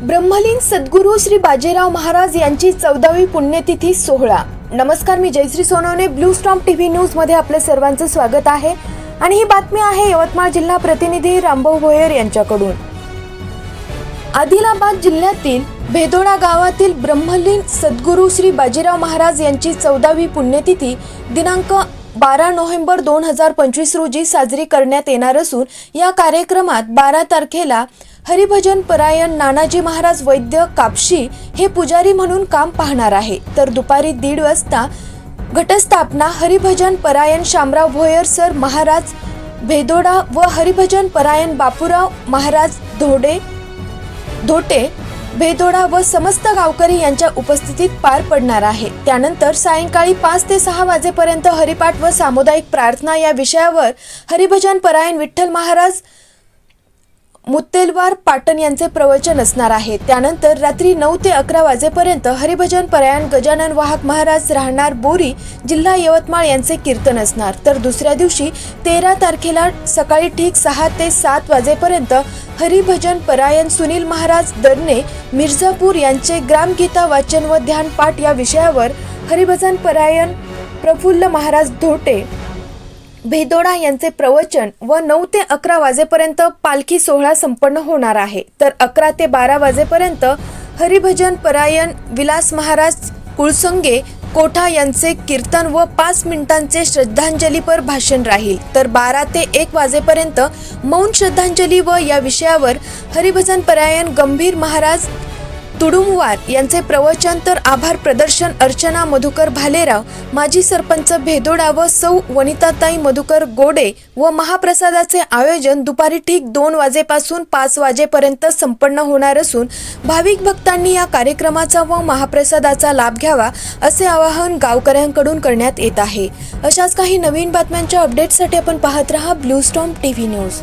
ब्रह्मलीन सद्गुरू श्री बाजीराव महाराज यांची चौदावी पुण्यतिथी सोहळा. नमस्कार मी Jayashree Sonawane blue storm TV न्यूजमध्ये आपलं सर्वांचं स्वागत आहे. आणि ही बातमी आहे यवतमाळ जिल्हा प्रतिनिधी रामभाऊ भोयर यांच्याकडून. आदिलाबाद जिल्ह्यातील भेदोडा गावातील ब्रह्मलीन सद्गुरू श्री बाजीराव महाराज यांची चौदावी पुण्यतिथी दिनांक बारा नोव्हेंबर दोन हजार पंचवीस रोजी साजरी करण्यात येणार असून या कार्यक्रमात बारा तारखेला हरिभजन परायण नानाजी महाराज वैद्य कापशी हे पुजारी म्हणून काम पाहणार आहे. तर दुपारी दीड वाजता घटस्थापना हरिभजन परायण शामराव भोयर सर महाराज भेदोडा व हरिभजन परायण बापूराव महाराज धोडे धोटे भेदोडा व समस्त गावकरी यांच्या उपस्थितीत पार पडणार आहे. त्यानंतर सायंकाळी पाच ते सहा वाजेपर्यंत हरिपाठ व सामुदायिक प्रार्थना या विषयावर हरिभजन परायण विठ्ठल महाराज मुत्तेलवार पाटण यांचे प्रवचन असणार आहे. त्यानंतर रात्री नऊ ते अकरा वाजेपर्यंत हरिभजन परायण गजानन वाहक महाराज राहणार बोरी जिल्हा यवतमाळ यांचे कीर्तन असणार. तर दुसऱ्या दिवशी तेरा तारखेला सकाळी ठीक सहा ते सात वाजेपर्यंत हरिभजन परायण सुनील महाराज दरने मिर्झापूर यांचे ग्रामगीता वाचन व ध्यानपाठ या विषयावर हरिभजन परायण प्रफुल्ल महाराज धोटे भेदोडा यांचे प्रवचन व नऊ ते अकरा वाजेपर्यंत पालखी सोहळा संपन्न होणार आहे. तर अकरा ते बारा वाजेपर्यंत हरिभजन परायण विलास महाराज कुळसंगे कोठा यांचे कीर्तन व पाच मिनिटांचे श्रद्धांजलीपर भाषण राहील. तर बारा ते एक वाजेपर्यंत मौन श्रद्धांजली व या विषयावर हरिभजन परायण गंभीर महाराज तुडुमवार यांचे प्रवचन तर आभार प्रदर्शन अर्चना मधुकर भालेराव माजी सरपंच भेदोडा व सौ वनिताताई मधुकर गोडे व महाप्रसादाचे आयोजन दुपारी ठीक दोन वाजेपासून पाच वाजेपर्यंत संपन्न होणार असून भाविक भक्तांनी या कार्यक्रमाचा व महाप्रसादाचा लाभ घ्यावा असे आवाहन गावकऱ्यांकडून करण्यात येत आहे. अशाच काही नवीन बातम्यांच्या अपडेटसाठी आपण पाहत रहा blue storm T V news.